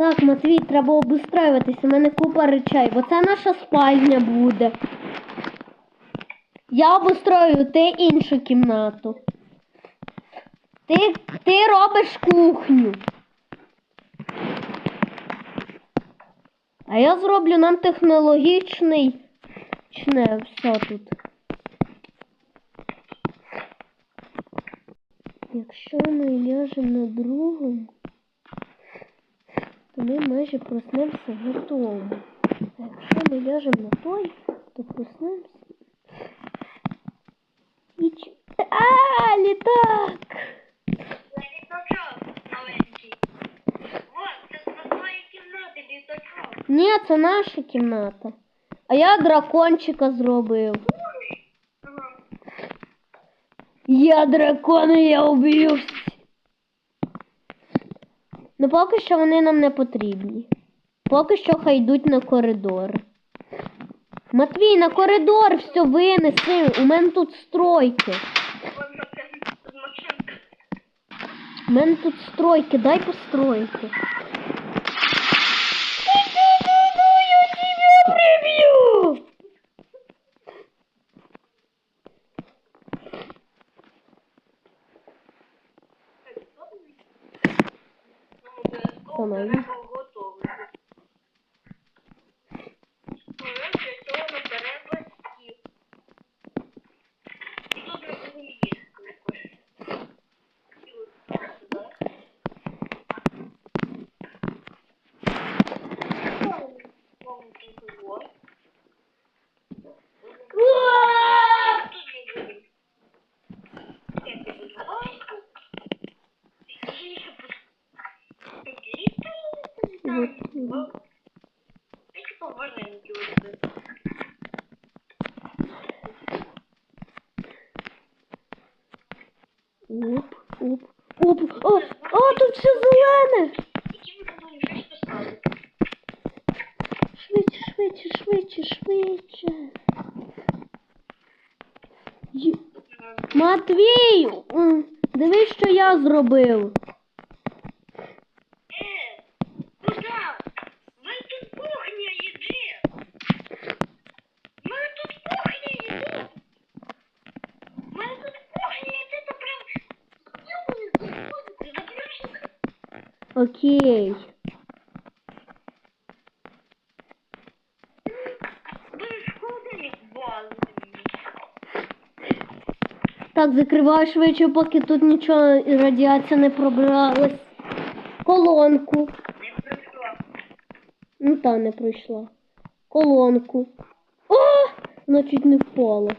Так, Матвій, треба обустроюватися. У мене купа речей, бо це наша спальня буде. Я обустрою, ти іншу кімнату. Ти, ти робиш кухню. А я зроблю нам технологічний. Чне, все тут. Якщо ми ляжемо на другому, ми майже проснемося на тому. А якщо ми ляжемо на той, то проснемося. І ч... А, літак! Я літачок маленький. Вот, це з твоєї кімнати літачок. Ні, це наша кімната. А я дракончика зробив. Ага. Я дракон, і я уб'ю всіх. Ну поки що вони нам не потрібні. Поки що хай йдуть на коридор. Матвій, на коридор все винеси. У мене тут стройки. У мене тут стройки, дай постройки. Я тебя прибью! Сама їй. готовий. Але для цього наперед батьків. І тут ми будемо їсти також. І от сюди. Вот. Тут ми будемо. Я тебе лайку. І ще Вот. Эти поважненькі ось. Оп, оп, оп. О, о, тут все зелене. Швидше, швидше, швидше, швидше. Матвію, дивись, що я зробив. Е, куди? Ми тут кухня їде. Ми тут кухня їде. Ми тут кухня їде, то прям... Я буду заходити, запрошую. Окей. Так, закриваю швидше, поки тут нічого і радіація не пробралась. Колонку. Не прийшло. Ну та не пройшла. Колонку. О! Вона чуть не впала.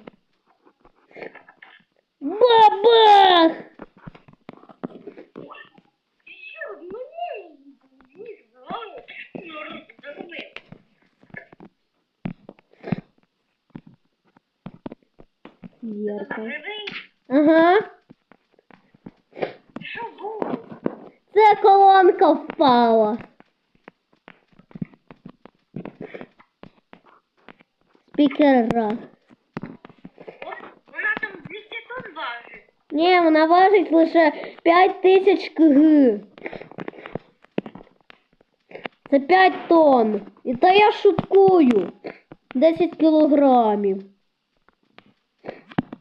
Бабах! Що, мені ніж голову, ну, зробив. Вірка. Ага. Що було? Це колонка впала. Спікера. Вона там 200 тонн важить. Ні, вона важить лише 5 тисяч кг. Це 5 тонн. І та я шуткую. 10 кілограмів. Кушай салатика. І що там? Ти пам'ятаєш, я тобі сказав? Що хто п'є, не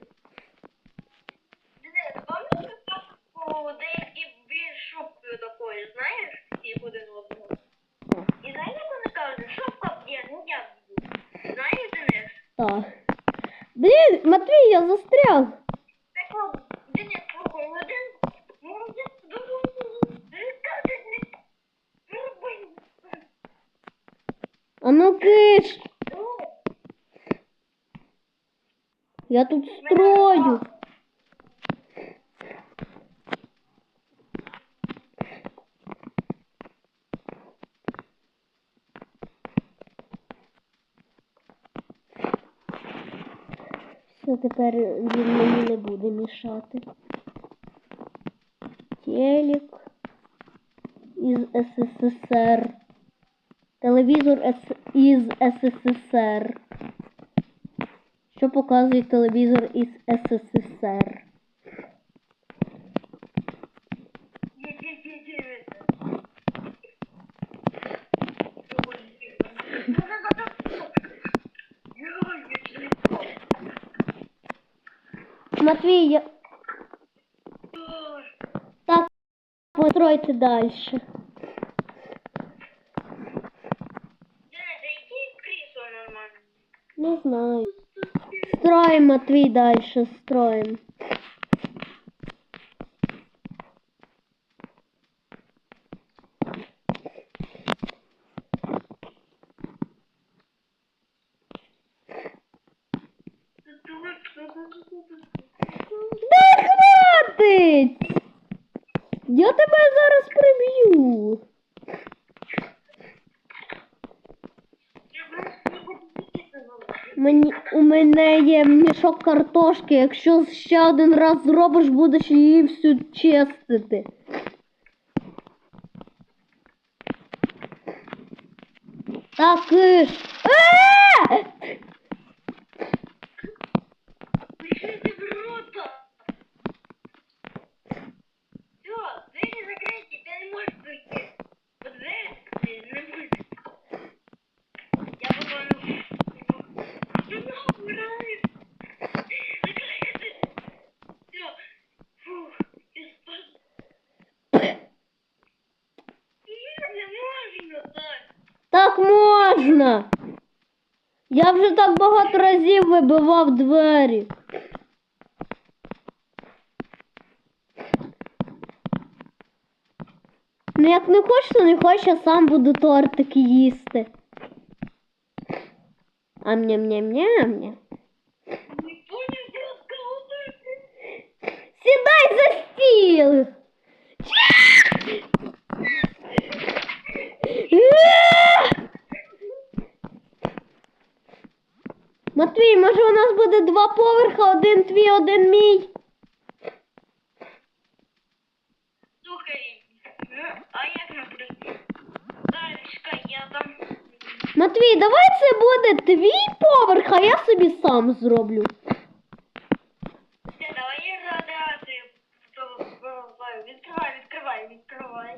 що деякі більш шубкою такою, знаєш, їх один одного? І знаєш, як вони кажуть, шубка не я п'ю. Знаєш, Денис? Так. Блін, Матвій, я застряг. Так от, Денис, слухай, один, молодець, другий, каже, не, роби. А ну киш. Ну, Я тут строю. Все, тепер він мені не буде мішати. Телек із СССР. Телевізор із СССР. Що показує телевізор із СССР? Матвій, я... так, постройте далі. Не знаю. Строим, Матвей, дальше строим. Я тебе зараз приб'ю. Мені, у мене є мішок картошки. Якщо ще один раз зробиш, будеш її всю чистити. Так. е, е! Ну, Все. Фух, я спас. Не можно так. Так можна. Я вже так багато разів вибивав двері. Ну як не хочеш, то не хочеш, я сам буду тортик їсти. Ам-ням-ням-ням-ням. Не понял. Сідай за стіл. Матвій, може у нас буде два поверха, один твій, один мій. Слухай, ну, а як нам пройти? Дальше я там. Матвій, давай це буде твій поверх, а я собі сам зроблю. Давай радіацію. Відкривай, відкривай, відкривай.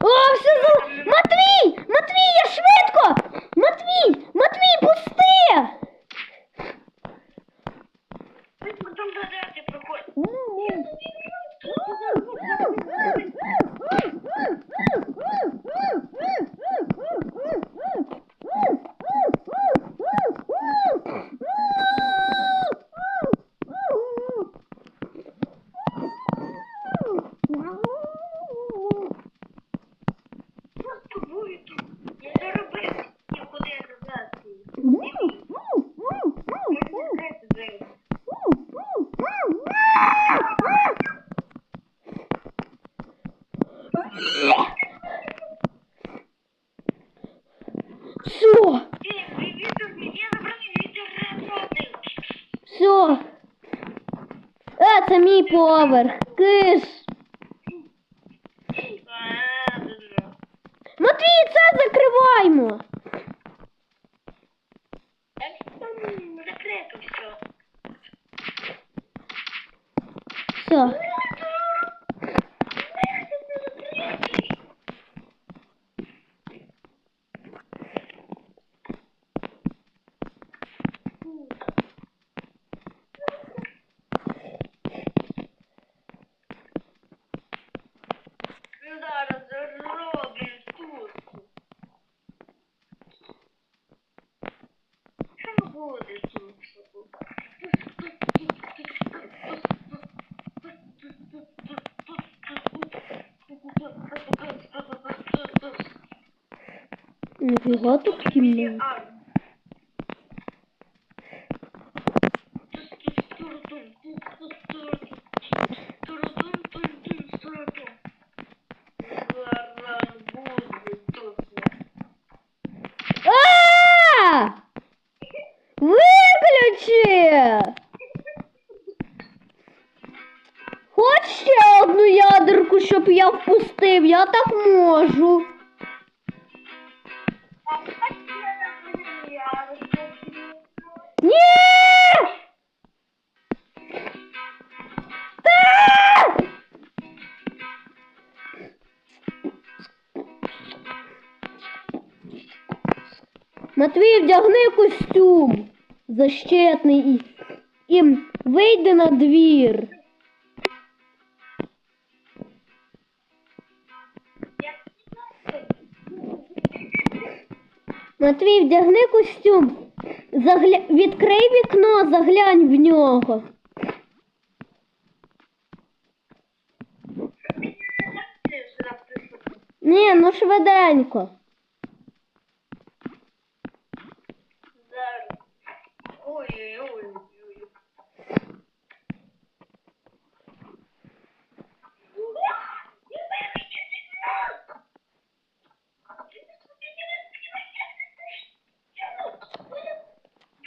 О, все за... Матвій! Матвій, я швидко! Матвій! Матвій, пусти! Потім радіація проходить. Що з тобою тут? Я заробив нікуди радіацію. Закрити двері. Все, Ей, привіт, я забрав вітер радіацію. все. Е, це мій поверх. Киш. Матвій, це закриваймо. Ого, тут темно. А! Выключи! Хочеш одну ядерку, щоб я впустив? Я так Матвій, вдягни костюм защитний і, і вийди на двір. Матвій, вдягни костюм. Загля... Відкрий вікно, заглянь в нього. Ні, ну швиденько.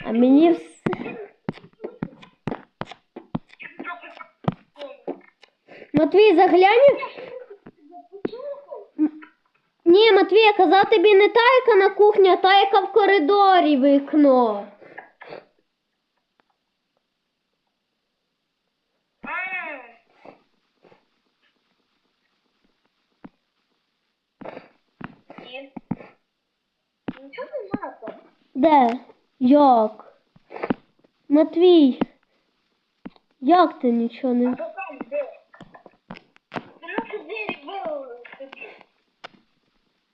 А мені все. Матвій, заглянь. Ні, Матвій, я казав тобі не та, яка на кухні, а та, яка в коридорі вікно. Нічого не надо. Де? Як? Матвій. Як ти нічого не. А то там де? Трохи двері вилили собі.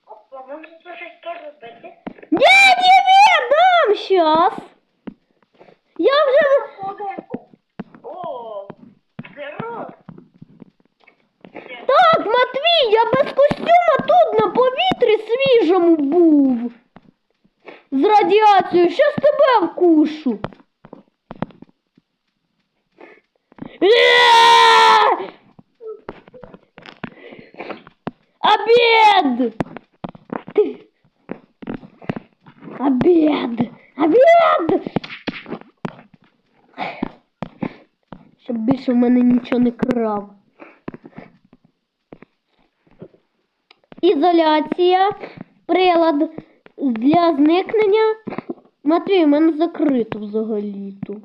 Опа, може це щось теж робити? Ні, ні, ні, дам щас. Я вже. О, здорово. Так, Матвій, я без костюма тут на повітрі свіжому був. З радіацією, щас Е! Обед! Обед! Обед! Щоб більше в мене нічого не крав. Ізоляція, прилад для зникнення. Матвій, у мене закрито взагалі-то.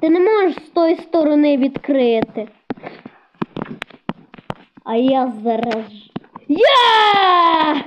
Ти не можеш з тої сторони відкрити. А я зараз. Я!